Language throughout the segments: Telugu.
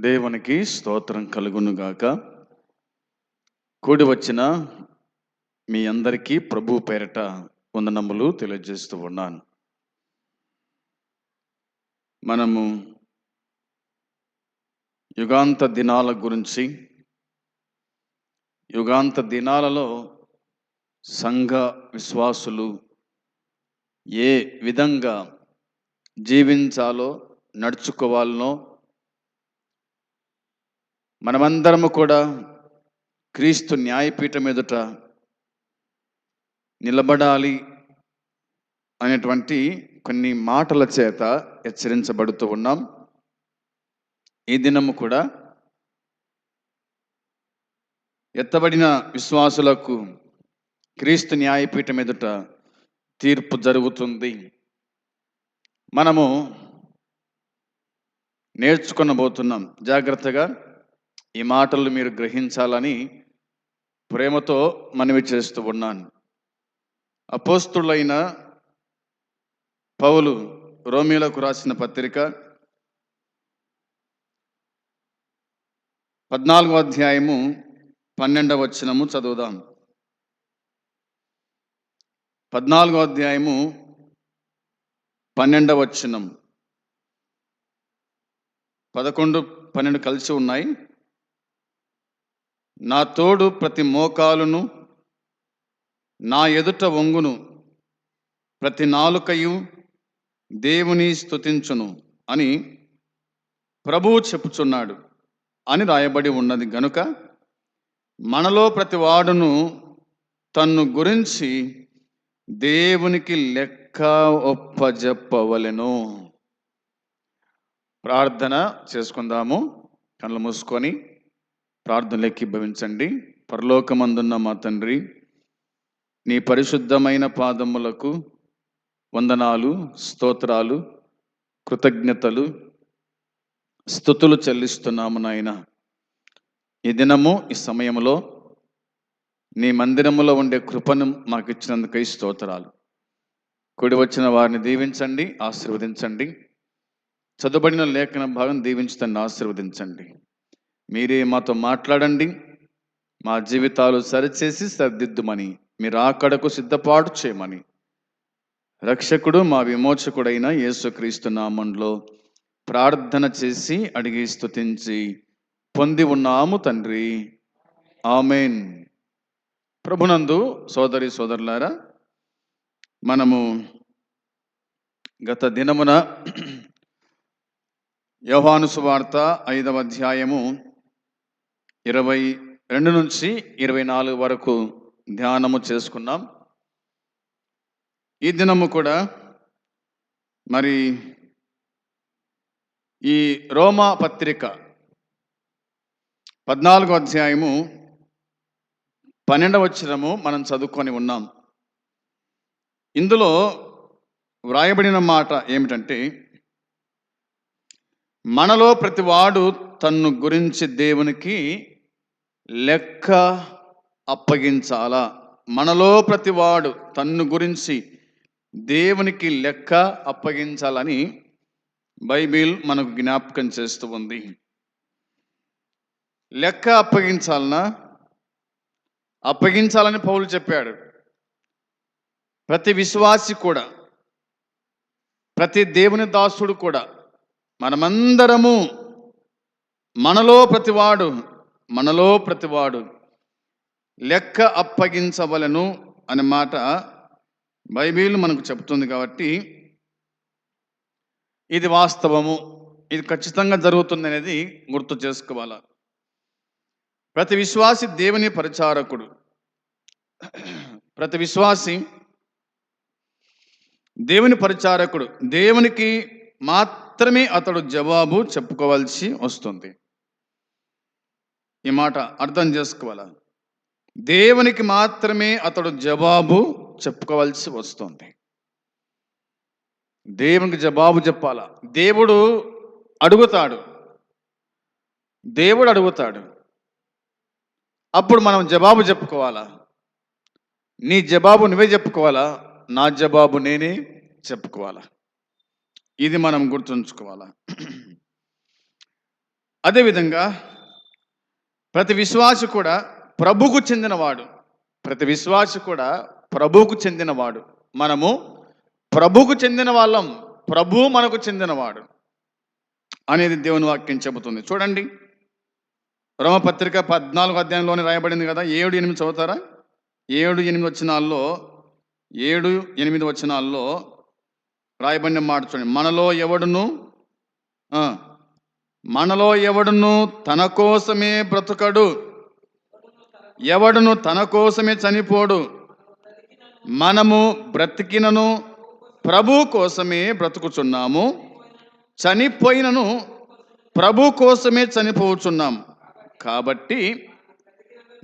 దేవునికి స్తోత్రం కలుగునుగాక. కూడి వచ్చిన మీ అందరికీ ప్రభు పేరట వందనములు తెలియజేస్తూ ఉన్నాను. మనము యుగాంత దినాల గురించి యుగాంత దినాలలో సంఘ విశ్వాసులు ఏ విధంగా జీవించాలో నడుచుకోవాలనో మనమందరము కూడా క్రీస్తు న్యాయపీఠం ఎదుట నిలబడాలి అనేటువంటి కొన్ని మాటల చేత హెచ్చరించబడుతూ ఉన్నాం. ఈ దినము కూడా ఎత్తబడిన విశ్వాసులకు క్రీస్తు న్యాయపీఠం ఎదుట తీర్పు జరుగుతుంది. మనము నేర్చుకొనబోతున్నాం. జాగ్రత్తగా ఈ మాటలు మీరు గ్రహించాలని ప్రేమతో మనవి చేస్తూ ఉన్నాను. అపోస్తులైన పౌలు రోమిలకు రాసిన పత్రిక పద్నాలుగో అధ్యాయము పన్నెండవ వచనము చదువుదాం. పద్నాలుగో అధ్యాయము పన్నెండవ వచనం. పదకొండు పన్నెండు కలిసి ఉన్నాయి. నా తోడు ప్రతి మోకాలును నా ఎదుట వంగును ప్రతి నాలుకయు దేవుని స్తుతించును అని ప్రభువు చెప్పుచున్నాడు అని రాయబడి ఉన్నది గనుక మనలో ప్రతి వాడును తన్ను గురించి దేవునికి లెక్క ఒప్పజెప్పవలెను. ప్రార్థన చేసుకుందాము. కళ్ళు మూసుకొని ప్రార్థనలకి భవించండి. పరలోకమందున్న మా తండ్రి నీ పరిశుద్ధమైన పాదములకు వందనాలు స్తోత్రాలు కృతజ్ఞతలు స్థుతులు చెల్లిస్తున్నాము నాయన. ఈ దినము ఈ సమయంలో నీ మందిరములో ఉండే కృపను మాకు ఇచ్చినందుకై స్తోత్రాలు. కూడి వచ్చిన వారిని దీవించండి ఆశీర్వదించండి. చదువుబడిన లేఖన భాగం దీవించదండి ఆశీర్వదించండి. మీరే మాతో మాట్లాడండి. మా జీవితాలు సరిచేసి సరిదిద్దుమని మీరు ఆకడకు సిద్ధపాటు చేయమని. రక్షకుడు మా విమోచకుడైన యేసుక్రీస్తు నామంలో ప్రార్థన చేసి అడిగి స్తుతించి పొంది ఉన్నాము తండ్రి. ఆమెన్. ప్రభునందు సోదరి సోదరులారా మనము గత దినమున యోహాను సువార్త ఐదవ అధ్యాయము ఇరవై రెండు నుంచి ఇరవై నాలుగు వరకు ధ్యానము చేసుకున్నాం. ఈ దినము కూడా మరి ఈ రోమా పత్రిక పద్నాలుగో అధ్యాయము పన్నెండవ మనం చదువుకొని ఉన్నాం. ఇందులో వ్రాయబడిన మాట ఏమిటంటే మనలో ప్రతివాడు తన్ను గురించి దేవునికి లెక్క అప్పగించాలా? మనలో ప్రతివాడు తన్ను గురించి దేవునికి లెక్క అప్పగించాలని బైబిల్ మనకు జ్ఞాపకం చేస్తూ ఉంది. లెక్క అప్పగించాలనా? అప్పగించాలని పౌలు చెప్పాడు. ప్రతి విశ్వాసి కూడా ప్రతి దేవుని దాసుడు కూడా మనమందరము మనలో ప్రతివాడు మనలో ప్రతివాడు లెక్క అప్పగించవలను అనే మాట బైబిల్ మనకు చెప్తుంది కాబట్టి ఇది వాస్తవము ఇది ఖచ్చితంగా జరుగుతుంది అనేది గుర్తు చేసుకోవాలి? ప్రతి విశ్వాసి దేవుని పరిచారకుడు. ప్రతి విశ్వాసి దేవుని పరిచారకుడు. దేవునికి మాత్రమే అతడు జవాబు చెప్పుకోవాల్సి వస్తుంది. ఈ మాట అర్థం చేసుకోవాలా? దేవునికి మాత్రమే అతడు జవాబు చెప్పుకోవాల్సి వస్తుంది. దేవునికి జవాబు చెప్పాలా? దేవుడు అడుగుతాడు. దేవుడు అడుగుతాడు. అప్పుడు మనం జవాబు చెప్పుకోవాలా? నీ జవాబు నువ్వే చెప్పుకోవాలా? నా జవాబు నేనే చెప్పుకోవాలా? ఇది మనం గుర్తుంచుకోవాలా? అదేవిధంగా ప్రతి విశ్వాసి కూడా ప్రభుకు చెందినవాడు. ప్రతి విశ్వాసి కూడా ప్రభువుకు చెందినవాడు. మనము ప్రభుకు చెందిన వాళ్ళం. ప్రభు మనకు చెందినవాడు అనేది దేవుని వాక్యం చెబుతుంది. చూడండి. రోమపత్రిక పద్నాలుగు అధ్యాయంలోనే రాయబడింది కదా? ఏడు ఎనిమిది చదువుతారా? ఏడు ఎనిమిది వచనాల్లో ఏడు ఎనిమిది వచనాల్లో రాయబడిన మాట చూడండి. మనలో ఎవడును? మనలో ఎవడును తన కోసమే బ్రతుకడు? ఎవడును తన కోసమే చనిపోడు? మనము బ్రతికినను ప్రభు కోసమే బ్రతుకుచున్నాము. చనిపోయినను ప్రభు కోసమే చనిపోచున్నాం. కాబట్టి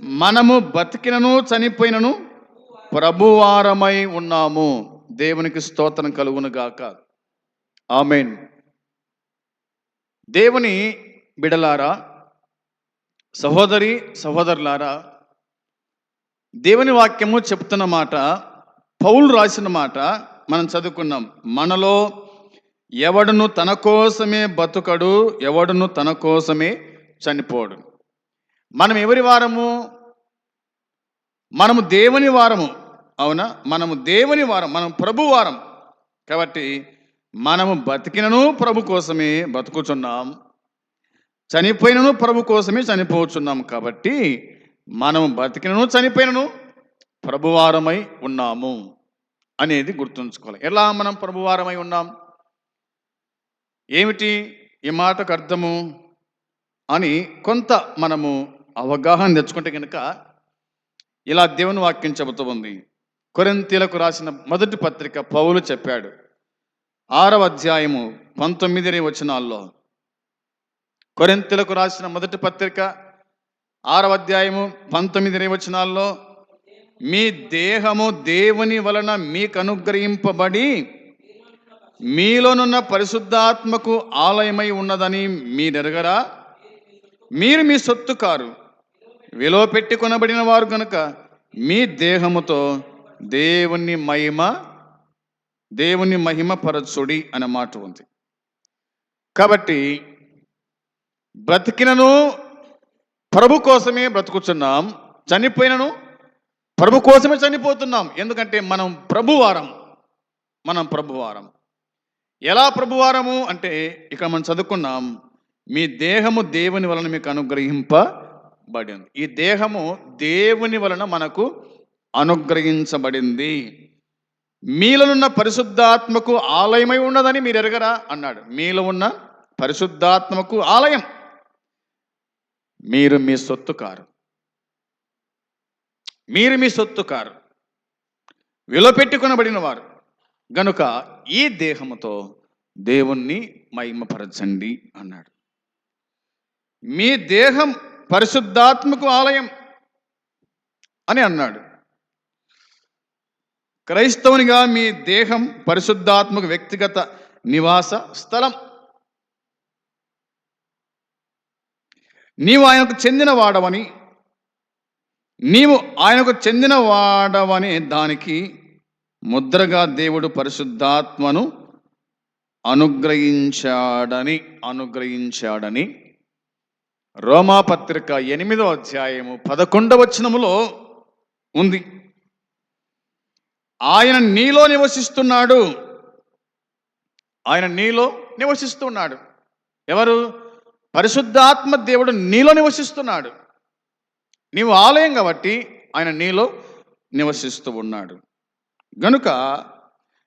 మనము బతికినను చనిపోయినను ప్రభువారమై ఉన్నాము. దేవునికి స్తోత్రం కలుగునుగాక. ఆమెన్. దేవుని బిడలారా సహోదరి సహోదరులారా దేవుని వాక్యము చెప్తున్న మాట పౌలు రాసిన మాట మనం చదువుకున్నాం. మనలో ఎవడును తన కోసమే బతుకడు ఎవడును తన కోసమే చనిపోడు. మనం ఎవరి వారము? మనము దేవుని వారము. అవునా? మనము దేవుని వారం మనం ప్రభు వారం. కాబట్టి మనము బతికినను ప్రభు కోసమే బతుకుచున్నాం. చనిపోయినను ప్రభు కోసమే చనిపోతున్నాం కాబట్టి మనం బతికినను చనిపోయినను ప్రభువారమై ఉన్నాము అనేది గుర్తుంచుకోవాలి. ఎలా మనం ప్రభువారమై ఉన్నాం? ఏమిటి ఈ మాటకు అర్థము? అని కొంత మనము అవగాహన తెచ్చుకుంటే కనుక ఇలా దేవుని వాక్యం చెబుతూ ఉంది. కొరింతీలకు రాసిన మొదటి పత్రిక పౌలు చెప్పాడు. ఆరవ అధ్యాయము పంతొమ్మిది వచనాల్లో కొరింతలకు రాసిన మొదటి పత్రిక ఆరవ అధ్యాయము పంతొమ్మిది వచనాల్లో మీ దేహము దేవుని వలన మీకు అనుగ్రహింపబడి మీలోనున్న పరిశుద్ధాత్మకు ఆలయమై ఉన్నదని మీరెరగరా? మీరు మీ సొత్తు కారు. విలువ పెట్టి కొనబడిన వారు కనుక మీ దేహముతో దేవుని మహిమ దేవుని మహిమ పరచుడి అనే మాట ఉంది. కాబట్టి బ్రతికినను ప్రభు కోసమే బ్రతుకుతున్నాం చనిపోయినను ప్రభు కోసమే చనిపోతున్నాం. ఎందుకంటే మనం ప్రభువారం మనం ప్రభువారం. ఎలా ప్రభువారము అంటే ఇక్కడ మనం చదువుకున్నాం మీ దేహము దేవుని వలన మీకు అనుగ్రహింపబడింది. ఈ దేహము దేవుని వలన మనకు అనుగ్రహించబడింది. మీలోనున్న పరిశుద్ధాత్మకు ఆలయమై ఉన్నదని మీరు ఎరగరా? అన్నాడు. మీలో ఉన్న పరిశుద్ధాత్మకు ఆలయం. మీరు మీ సొత్తు కారు. మీరు మీ సొత్తు కారు. విలువపెట్టుకొనబడిన వారు గనుక ఈ దేహముతో దేవుణ్ణి మహిమపరచండి అన్నాడు. మీ దేహం పరిశుద్ధాత్మకు ఆలయం అని అన్నాడు. క్రైస్తవునిగా మీ దేహం పరిశుద్ధాత్మక వ్యక్తిగత నివాస స్థలం. నీవు ఆయనకు చెందిన వాడవని నీవు ఆయనకు చెందిన వాడవని దానికి ముద్రగా దేవుడు పరిశుద్ధాత్మను అనుగ్రహించాడని అనుగ్రహించాడని రోమాపత్రిక ఎనిమిదో అధ్యాయము పదకొండవచనములో ఉంది. ఆయన నీలో నివసిస్తున్నాడు. ఆయన నీలో నివసిస్తున్నాడు. ఎవరు? పరిశుద్ధాత్మ దేవుడు నీలో నివసిస్తున్నాడు. నీవు ఆలయం కాబట్టి ఆయన నీలో నివసిస్తూ ఉన్నాడు. గనుక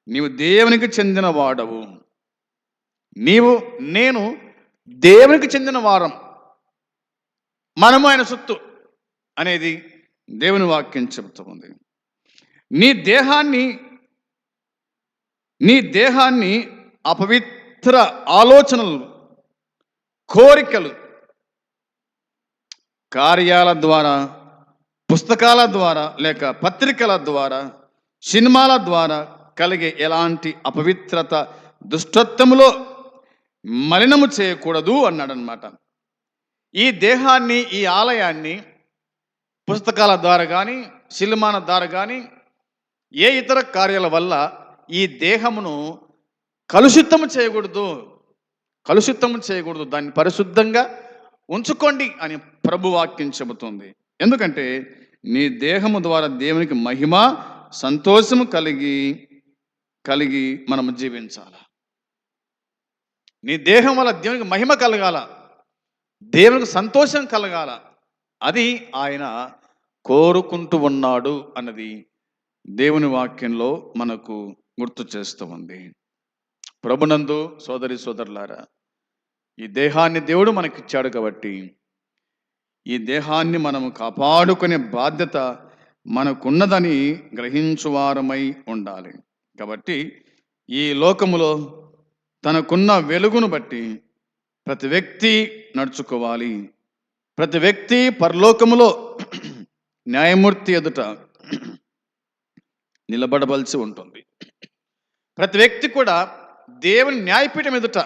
నీవు దేవునికి చెందిన వాడవు నీవు నేను దేవునికి చెందిన వారం. మనము ఆయన సొత్తు. అనేది దేవుని వాక్యం చెబుతూ ఉంది. నీ దేహాన్ని నీ దేహాన్ని అపవిత్ర ఆలోచనలు కోరికలు కార్యాల ద్వారా పుస్తకాల ద్వారా లేక పత్రికల ద్వారా సినిమాల ద్వారా కలిగే ఎలాంటి అపవిత్రత దుష్టత్వములో మలినము చేయకూడదు అన్నాడనమాట ఈ దేహాన్ని ఈ ఆలయాన్ని పుస్తకాల ద్వారా కానీ సినిమాల ద్వారా కానీ ఏ ఇతర కార్యాల వల్ల ఈ దేహమును కలుషితము చేయకూడదు? కలుషితము చేయకూడదు. దాన్ని పరిశుద్ధంగా ఉంచుకోండి అని ప్రభు వాక్యం చెబుతుంది. ఎందుకంటే నీ దేహము ద్వారా దేవునికి మహిమ సంతోషము కలిగి కలిగి మనము జీవించాల? నీ దేహం వల్ల దేవునికి మహిమ కలగాల. దేవునికి సంతోషం కలగాల. అది ఆయన కోరుకుంటూ ఉన్నాడు అన్నది దేవుని వాక్యంలో మనకు గుర్తు చేస్తూ ఉంది. ప్రభునందు సోదరి సోదరులారా ఈ దేహాన్ని దేవుడు మనకిచ్చాడు కాబట్టి ఈ దేహాన్ని మనము కాపాడుకునే బాధ్యత మనకున్నదని గ్రహించువారమై ఉండాలి. కాబట్టి ఈ లోకములో తనకున్న వెలుగును బట్టి ప్రతి వ్యక్తి నడుచుకోవాలి. ప్రతి వ్యక్తి పరలోకములో న్యాయమూర్తి ఎదుట నిలబడవలసి ఉంటుంది. ప్రతి వ్యక్తి కూడా దేవుని న్యాయపీఠం ఎదుట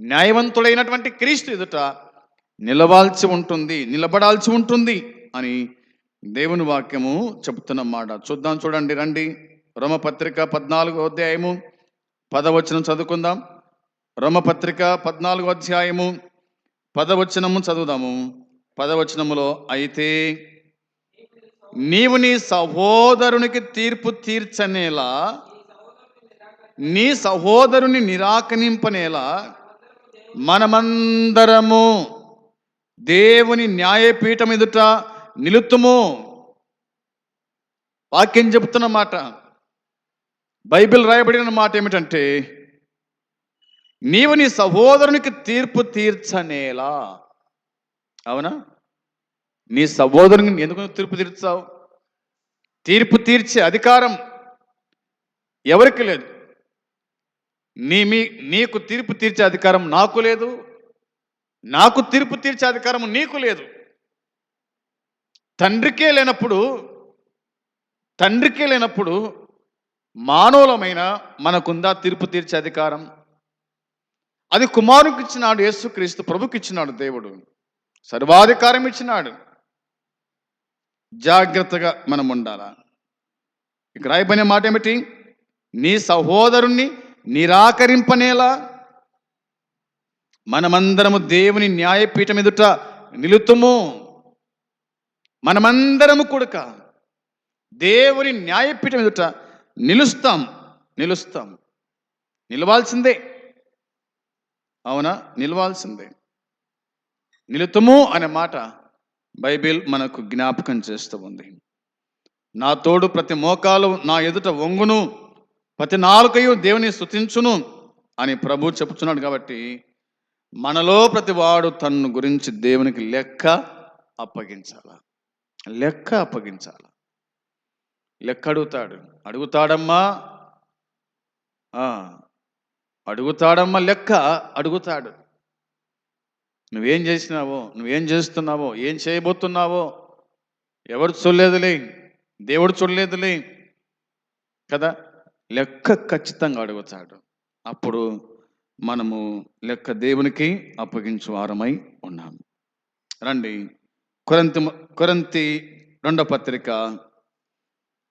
న్యాయవంతుడైనటువంటి క్రీస్తు ఎదుట నిలవాల్సి ఉంటుంది నిలబడాల్సి ఉంటుంది అని దేవుని వాక్యము చెబుతున్నమాట చూద్దాం చూడండి రండి. రోమపత్రిక పద్నాలుగో అధ్యాయము పదవచనం చదువుకుందాం. రోమపత్రిక పద్నాలుగో అధ్యాయము పదవచనము చదువుదాము. పదవచనములో అయితే నీవు నీ సహోదరునికి తీర్పు తీర్చనేలా నీ సహోదరుని నిరాకరింపనేలా మనమందరము దేవుని న్యాయపీఠం ఎదుట నిలుతుము. వాక్యం చెబుతున్న మాట బైబిల్ రాయబడిన మాట ఏమిటంటే నీవు నీ సహోదరునికి తీర్పు తీర్చనేలా. అవునా? నీ సహోదరుని ఎందుకు తీర్పు తీర్చావు? తీర్పు తీర్చే అధికారం ఎవరికి లేదు? నీ మీ నీకు తీర్పు తీర్చే అధికారం నాకు లేదు. నాకు తీర్పు తీర్చే అధికారం నీకు లేదు. తండ్రికే లేనప్పుడు తండ్రికే లేనప్పుడు మానవులమైన మనకుందా తీర్పు తీర్చే అధికారం? అది కుమారునికి ఇచ్చినాడు యేసుక్రీస్తు ప్రభుకి ఇచ్చినాడు దేవుడు. సర్వాధికారం ఇచ్చినాడు జాగ్రత్తగా మనం ఉండాలా? ఇక రాయబడిన మాట ఏమిటి? నీ సహోదరుణ్ణి నిరాకరింపనేలా మనమందరము దేవుని న్యాయపీఠం ఎదుట నిలుతుము. మనమందరము కొడుక దేవుని న్యాయపీఠం ఎదుట నిలుస్తాం నిలుస్తాం. నిలవాల్సిందే. అవునా? నిలవాల్సిందే. నిలుతుము అనే మాట బైబిల్ మనకు జ్ఞాపకం చేస్తూ ఉంది. నా తోడు ప్రతి మోకాలు నా ఎదుట వంగును ప్రతి నాలుకయు దేవుని స్తుతించును అని ప్రభు చెప్తున్నాడు కాబట్టి మనలో ప్రతి వాడు తన్ను గురించి దేవునికి లెక్క అప్పగించాల. లెక్క అప్పగించాల. లెక్క అడుగుతాడు. అడుగుతాడమ్మా. అడుగుతాడమ్మా లెక్క అడుగుతాడు. నువ్వేం చేసినావో నువ్వేం చేస్తున్నావో ఏం చేయబోతున్నావో ఎవరు చూడలేదులే. దేవుడు చూడలేదులే. కదా? లెక్క ఖచ్చితంగా అడుగుతాడు. అప్పుడు మనము లెక్క దేవునికి అప్పగించు వారమై ఉన్నాము. రండి. కొరంతి కొరంతి రెండో పత్రిక.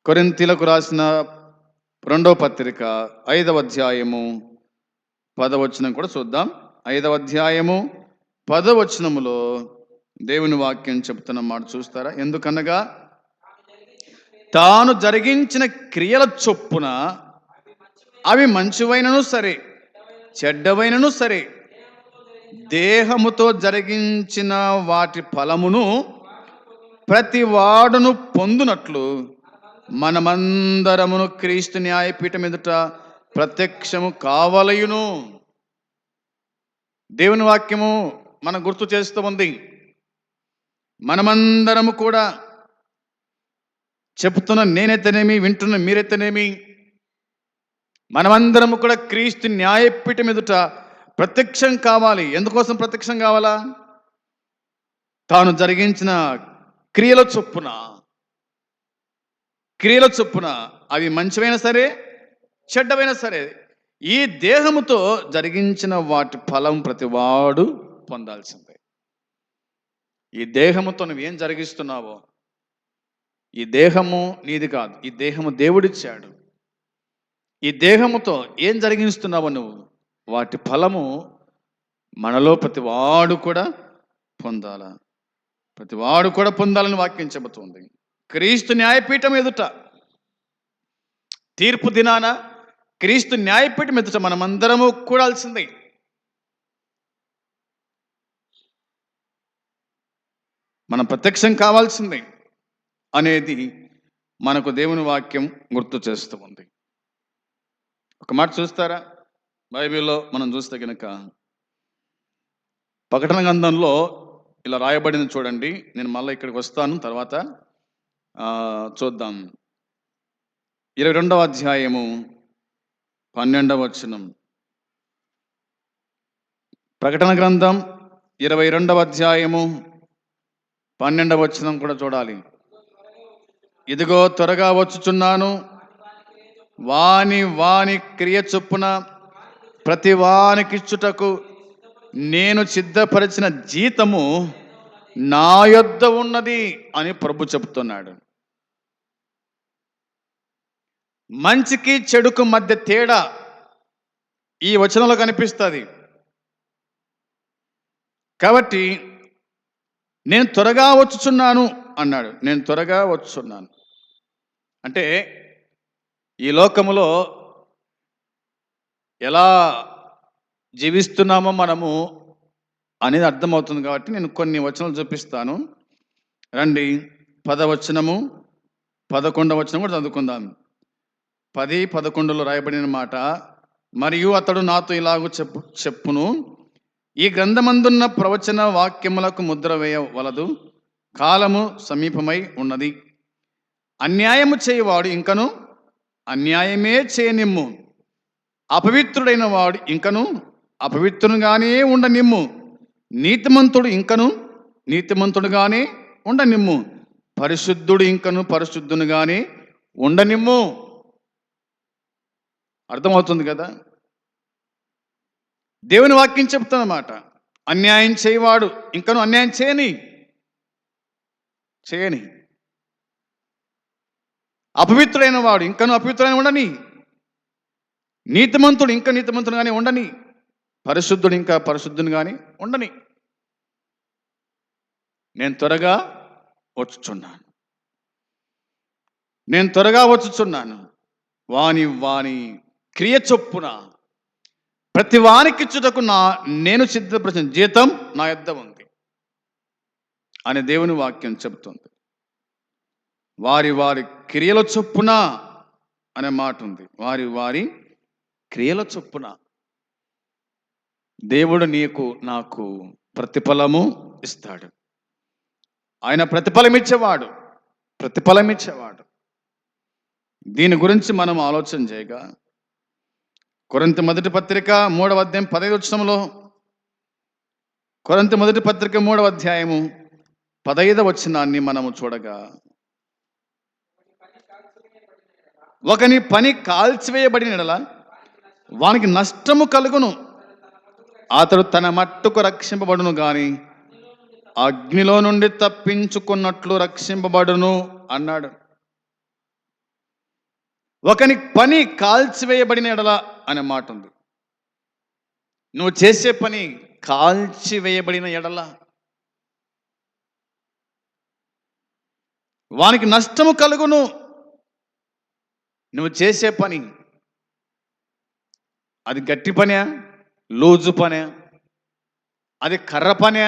కొరింతీలకు రాసిన రెండో పత్రిక ఐదవ అధ్యాయము పదవచనం కూడా చూద్దాం. ఐదవ అధ్యాయము పదవచనములో దేవుని వాక్యం చెప్తున్న మాట చూస్తారా? ఎందుకనగా తాను జరిగించిన క్రియల చొప్పున అవి మంచివైనను సరే చెడ్డవైనను సరే దేహముతో జరిగించిన వాటి ఫలమును ప్రతి వాడును పొందునట్లు మనమందరమును క్రీస్తు న్యాయపీఠం ఎదుట ప్రత్యక్షము కావలయును. దేవుని వాక్యము మన గుర్తు చేస్తూ ఉంది. మనమందరము కూడా చెప్తున్న నేనైతేనేమి వింటున్న మీరైతేనేమి మనమందరము కూడా క్రీస్తు న్యాయపీఠం ఎదుట ప్రత్యక్షం కావాలి. ఎందుకోసం ప్రత్యక్షం కావాలా? తాను జరిగించిన క్రియల చొప్పున. క్రియల చొప్పున అవి మంచివైనా సరే చెడ్డవైనా సరే ఈ దేహముతో జరిగించిన వాటి ఫలం ప్రతివాడు పొందాల్సిందే. ఈ దేహముతో నువ్వు ఏం జరిగిస్తున్నావో? ఈ దేహము నీది కాదు. ఈ దేహము దేవుడిచ్చాడు. ఈ దేహముతో ఏం జరిగిస్తున్నావు నువ్వు? వాటి ఫలము మనలో ప్రతి వాడు కూడా పొందాలా? ప్రతి వాడు కూడా పొందాలని వాక్యం చెబుతుంది. క్రీస్తు న్యాయపీఠం ఎదుట తీర్పు దినాన క్రీస్తు న్యాయపీఠం ఎదుట మనమందరము కూడాల్సిందే. మనం ప్రత్యక్షం కావాల్సిందే అనేది మనకు దేవుని వాక్యం గుర్తు చేస్తూ ఉంది. ఒక మాట చూస్తారా? బైబిల్లో మనం చూస్తే కనుక ప్రకటన గ్రంథంలో ఇలా రాయబడింది చూడండి. నేను మళ్ళీ ఇక్కడికి వస్తాను. తర్వాత చూద్దాం. ఇరవై రెండవ అధ్యాయము పన్నెండవ వచనం. ప్రకటన గ్రంథం ఇరవై రెండవ అధ్యాయము పన్నెండవ వచనం కూడా చూడాలి. ఇదిగో త్వరగా వచ్చుచున్నాను. వాని వాని క్రియ చొప్పున ప్రతి వానికిచ్చుటకు నేను సిద్ధపరిచిన జీతము నా యొద్ద ఉన్నది అని ప్రభు చెప్తున్నాడు మంచికి చెడుకు మధ్య తేడా ఈ వచనంలో కనిపిస్తుంది. కాబట్టి నేను త్వరగా వచ్చుచున్నాను అన్నాడు. నేను త్వరగా వచ్చుచున్నాను. అంటే ఈ లోకములో ఎలా జీవిస్తున్నామో మనము అనేది అర్థమవుతుంది కాబట్టి నేను కొన్ని వచనాలు చూపిస్తాను. రండి. పదవచనము పదకొండవ వచనం కూడా చదువుకుందాం. పది పదకొండులో రాయబడిన మాట మరియు అతడు నాతో ఇలాగ చెప్పు చెప్పును ఈ గ్రంథమందున్న ప్రవచన వాక్యములకు ముద్ర వేయవలదు. కాలము సమీపమై ఉన్నది. అన్యాయము చేయవాడు ఇంకను అన్యాయమే చేయనిమ్ము. అపవిత్రుడైన వాడు ఇంకను అపవిత్రునిగానే ఉండనిమ్ము. నీతిమంతుడు ఇంకను నీతిమంతుడుగానే ఉండనిమ్ము. పరిశుద్ధుడు ఇంకను పరిశుద్ధునిగానే ఉండనిమ్ము. అర్థమవుతుంది కదా? దేవుని వాక్యం చెప్తుందన్నమాట అన్యాయం చేయవాడు. ఇంకను అన్యాయం చేయని. చేయని. అపవిత్రుడైన వాడు ఇంకను అపవిత్రుడైన ఉండని. నీతిమంతుడు ఇంకా నీతిమంతుడుగానే ఉండని. పరిశుద్ధుడు ఇంకా పరిశుద్ధునిగానే ఉండని. నేను త్వరగా వచ్చుచున్నాను. నేను త్వరగా వచ్చుచున్నాను. వాని వాని క్రియ చొప్పున ప్రతి వానికిచ్చుటకు నా నేను సిద్ధపరిచిన జీతం నా యొద్ద ఉంది అని దేవుని వాక్యం చెబుతుంది. వారి వారి క్రియల చొప్పున అనే మాట ఉంది. వారి వారి క్రియల చొప్పున. దేవుడు నీకు నాకు ప్రతిఫలము ఇస్తాడు. ఆయన ప్రతిఫలం ఇచ్చేవాడు ప్రతిఫలం ఇచ్చేవాడు దీని గురించి మనం ఆలోచన చేయగా కొరంత మొదటి పత్రిక మూడవ అధ్యాయం పదహైదు వచ్చంలో కొరంత మొదటి పత్రిక మూడవ అధ్యాయము పదహైదవ వచనాన్ని మనము చూడగా. ఒకని పని కాల్చివేయబడినలా వానికి నష్టము కలుగును. అతడు తన మట్టుకు రక్షింపబడును గాని అగ్నిలో నుండి తప్పించుకున్నట్లు రక్షింపబడును అన్నాడు. ఒకని పని కాల్చివేయబడిన ఎడల అనే మాట ఉంది. నువ్వు చేసే పని కాల్చివేయబడిన ఎడల. వానికి నష్టము కలుగును. నువ్వు చేసే పని అది గట్టి పనే లూజు పనే అది కర్ర పనే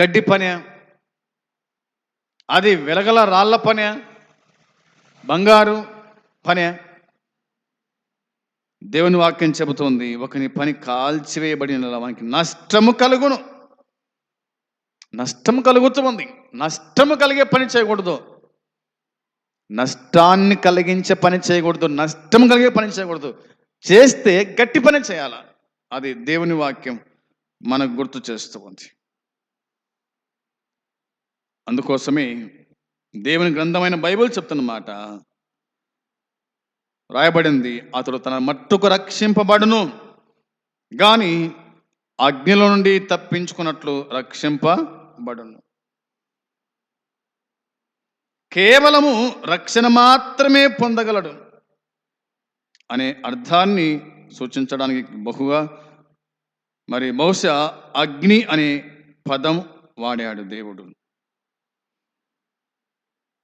గడ్డి పనే అది వెలగల రాళ్ళ పనే బంగారు పనే. దేవుని వాక్యం చెబుతోంది ఒకని పని కాల్చివేయబడిన వానికి నష్టము కలుగును. నష్టము కలుగుతుంది నష్టము కలిగే పని చేయకూడదు. నష్టాన్ని కలిగించే పని చేయకూడదు. నష్టం కలిగే పని చేయకూడదు. చేస్తే గట్టి పని చేయాల? అది దేవుని వాక్యం మనకు గుర్తు చేస్తూ ఉంది. అందుకోసమే దేవుని గ్రంథమైన బైబిల్ చెప్తున్నమాట రాయబడింది. అతడు తన మట్టుకు రక్షింపబడును. గాని అగ్నిలో నుండి తప్పించుకున్నట్లు రక్షింపబడును. కేవలము రక్షణ మాత్రమే పొందగలడు అనే అర్థాన్ని సూచించడానికి బహుగా మరి బహుశా అగ్ని అనే పదం వాడాడు దేవుడు.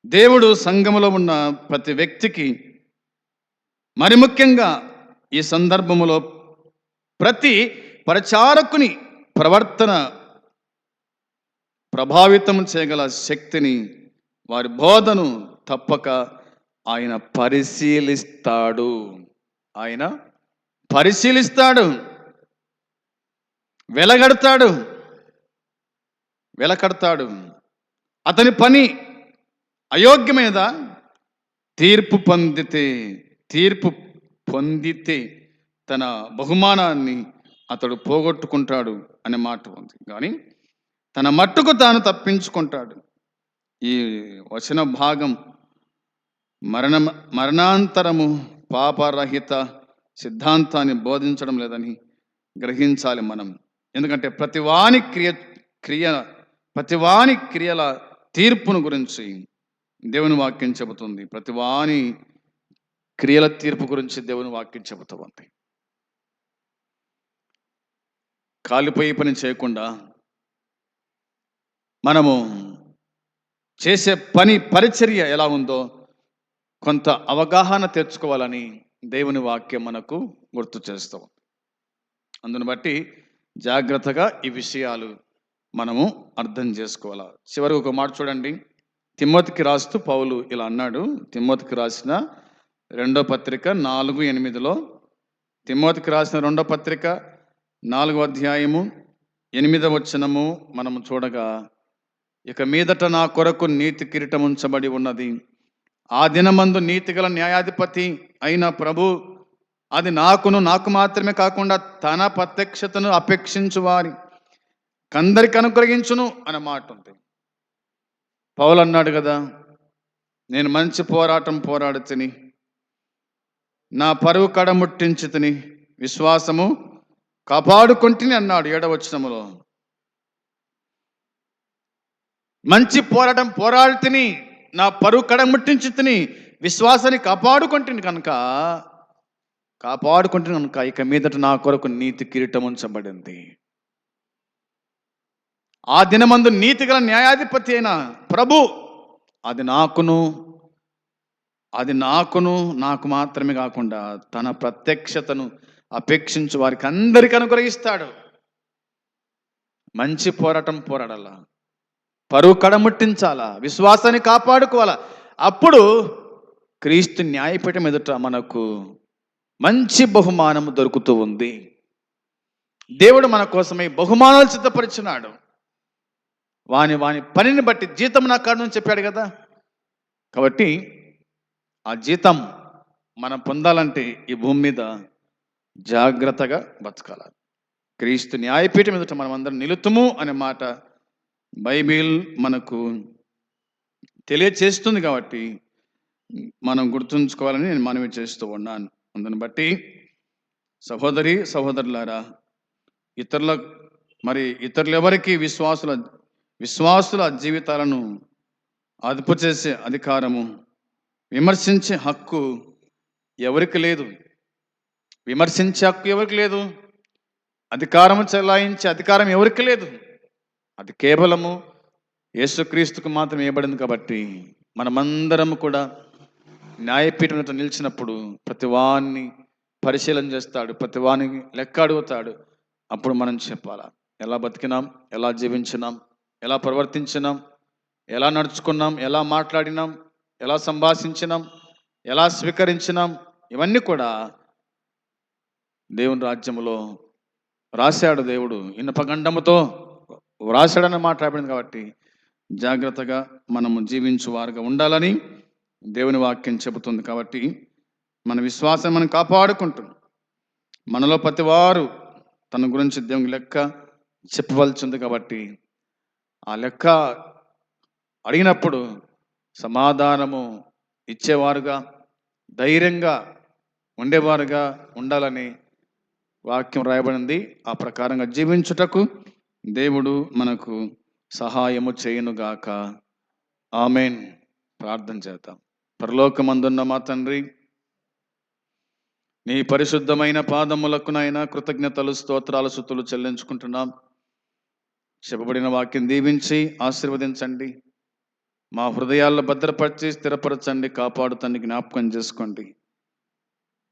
దేవుడు సంఘములో ఉన్న ప్రతి వ్యక్తికి మరి ముఖ్యంగా ఈ సందర్భములో ప్రతి ప్రచారకుని ప్రవర్తన ప్రభావితం చేయగల శక్తిని వారి బోధను తప్పక ఆయన పరిశీలిస్తాడు. ఆయన పరిశీలిస్తాడు. వెలగడతాడు. వెలకడతాడు. అతని పని అయోగ్య మీద తీర్పు పొందితే తీర్పు పొందితే తన బహుమానాన్ని అతడు పోగొట్టుకుంటాడు అనే మాట ఉంది. కానీ తన మట్టుకు తాను తప్పించుకుంటాడు. ఈ వచన భాగం మరణ మరణాంతరము పాపరహిత సిద్ధాంతాన్ని బోధించడం లేదని గ్రహించాలి మనం. ఎందుకంటే ప్రతివాని క్రియ క్రియ ప్రతివాని క్రియల తీర్పును గురించి దేవుని వాక్యం చెబుతుంది. ప్రతివాని క్రియల తీర్పు గురించి దేవుని వాక్యం చెబుతుంది కాలిపోయి పని చేయకుండా మనము చేసే పని పరిచర్య ఎలా ఉందో కొంత అవగాహన తెచ్చుకోవాలని దేవుని వాక్యం మనకు గుర్తు చేస్తాం అందును బట్టి జాగ్రత్తగా ఈ విషయాలు మనము అర్థం చేసుకోవాలా. చివరికి ఒక మాట చూడండి. తిమ్మతికి రాస్తూ పౌలు ఇలా అన్నాడు. తిమ్మతికి రాసిన రెండో పత్రిక నాలుగు ఎనిమిదిలో తిమ్మతికి రాసిన రెండో పత్రిక నాలుగో అధ్యాయము ఎనిమిదవ వచనము మనము చూడగా ఇక మీదట నా కొరకు నీతి కిరీటం ఉంచబడి ఉన్నది. ఆ దినమందు నీతిగల న్యాయాధిపతి అయిన ప్రభు అది నాకును నాకు మాత్రమే కాకుండా తన ప్రత్యక్షతను అపేక్షించు వారి కందరికి అనుగ్రహించును అనే మాట ఉంది. పౌలు అన్నాడు కదా నేను మంచి పోరాటం పోరాడుతుని. నా పరువు కడముట్టించుతుని విశ్వాసము కాపాడుకుంటుని అన్నాడు ఏడవచనములో మంచి పోరాటం పోరాడుతుని నా పరువు కడముట్టించి తిని విశ్వాసాన్ని కాపాడుకుంటుంది కనుక కాపాడుకుంటుంది కనుక ఇక మీదట నా కొరకు నీతి కిరీటం ఉంచబడింది. ఆ దినమందు నీతిగల న్యాయాధిపతి అయిన ప్రభు అది నాకును అది నాకును నాకు మాత్రమే కాకుండా తన ప్రత్యక్షతను అపేక్షించు వారికి అందరికీ అనుగ్రహిస్తాడు. మంచి పోరాటం పోరాడాల? పరువు కడముట్టించాలా విశ్వాసాన్ని కాపాడుకోవాలా? అప్పుడు క్రీస్తు న్యాయపీఠం ఎదుట మనకు మంచి బహుమానము దొరుకుతూ ఉంది. దేవుడు మన కోసమై బహుమానాలు సిద్ధపరిచినాడు. వాని వాని పనిని బట్టి జీతం నా కాడు చెప్పాడు కదా? కాబట్టి ఆ జీతం మనం పొందాలంటే ఈ భూమి మీద జాగ్రత్తగా బతకాల. క్రీస్తు న్యాయపీఠం ఎదుట మనం అందరం నిలుతుము అనే మాట బైబిల్ మనకు తెలియచేస్తుంది కాబట్టి మనం గుర్తుంచుకోవాలని నేను మనవి చేస్తూ ఉన్నాను. అందుని బట్టి సహోదరి సహోదరులారా ఇతరుల మరి ఇతరులెవరికి విశ్వాసుల విశ్వాసుల జీవితాలను అదుపు చేసే అధికారము విమర్శించే హక్కు ఎవరికి లేదు? విమర్శించే హక్కు ఎవరికి లేదు? అధికారము చెలాయించే అధికారం ఎవరికి లేదు? అది కేవలము యేసుక్రీస్తుకు మాత్రం ఇవ్వబడింది కాబట్టి మనమందరం కూడా న్యాయపీఠం నిలిచినప్పుడు ప్రతివాన్ని పరిశీలన చేస్తాడు ప్రతివాని లెక్క అడుగుతాడు అప్పుడు మనం చెప్పాలా ఎలా బతికినాం ఎలా జీవించినాం ఎలా ప్రవర్తించినాం ఎలా నడుచుకున్నాం ఎలా మాట్లాడినాం ఎలా సంభాషించినాం ఎలా స్వీకరించినాం ఇవన్నీ కూడా దేవుని రాజ్యములో రాశాడు దేవుడు. ఇన్నపగండముతో వ్రాశాడని మాట్లాడింది కాబట్టి జాగ్రత్తగా మనము జీవించు వారుగా ఉండాలని దేవుని వాక్యం చెబుతుంది కాబట్టి మన విశ్వాసం మనం కాపాడుకుంటుంది మనలో ప్రతి వారు తన గురించి దేవుని లెక్క చెప్పవలసింది కాబట్టి ఆ లెక్క అడిగినప్పుడు సమాధానము ఇచ్చేవారుగా ధైర్యంగా ఉండేవారుగా ఉండాలని వాక్యం రాయబడింది. ఆ ప్రకారంగా జీవించుటకు దేవుడు మనకు సహాయము చేయునుగాక. ఆమెన్. ప్రార్థన చేద్దాం. పరలోకమందున్న మా తండ్రి నీ పరిశుద్ధమైన పాదములకునైనా కృతజ్ఞతలు స్తోత్రాలు సుతులు చెల్లించుకుంటున్నాం. చెప్పబడిన వాక్యం దీవించి ఆశీర్వదించండి. మా హృదయాల్లో భద్రపరిచి స్థిరపరచండి కాపాడుతండి జ్ఞాపకం చేసుకోండి.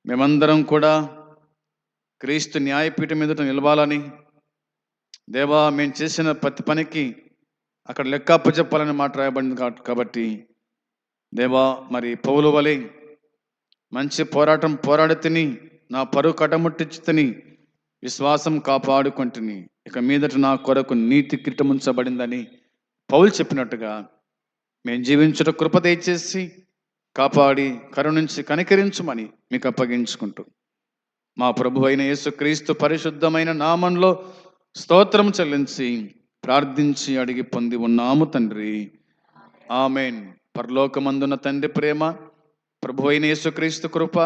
మేమందరం కూడా క్రీస్తు న్యాయపీఠం ఎదుట నిలవాలని దేవా మేము చేసిన ప్రతి పనికి అక్కడ లెక్క చెప్పాలని మాట రాయబడింది కాబట్టి దేవా మరి పౌలు వలె మంచి పోరాటం పోరాడి తిని నా పరువు కటముట్టించి తిని విశ్వాసం కాపాడుకుంటుని ఇక మీదట నా కొరకు నీతి కిట్టముంచబడిందని పౌలు చెప్పినట్టుగా మేము జీవించుట కృప దయచేసి కాపాడి కరుణించి కనికరించుమని మీకు అప్పగించుకుంటూ. మా ప్రభు అయిన యేసుక్రీస్తు పరిశుద్ధమైన నామంలో స్తోత్రం చెల్లించి ప్రార్థించి అడిగి పొంది ఉన్నాము తండ్రి. ఆమెన్. పరలోకమందున తండ్రి ప్రేమ ప్రభు అయిన యేసుక్రీస్తు కృప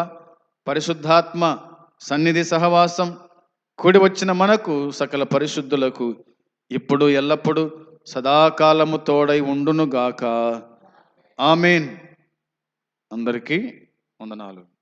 పరిశుద్ధాత్మ సన్నిధి సహవాసం కూడి వచ్చిన మనకు సకల పరిశుద్ధులకు ఇప్పుడు ఎల్లప్పుడూ సదాకాలము తోడై ఉండునుగాక. ఆమెన్. అందరికీ వందనాలు.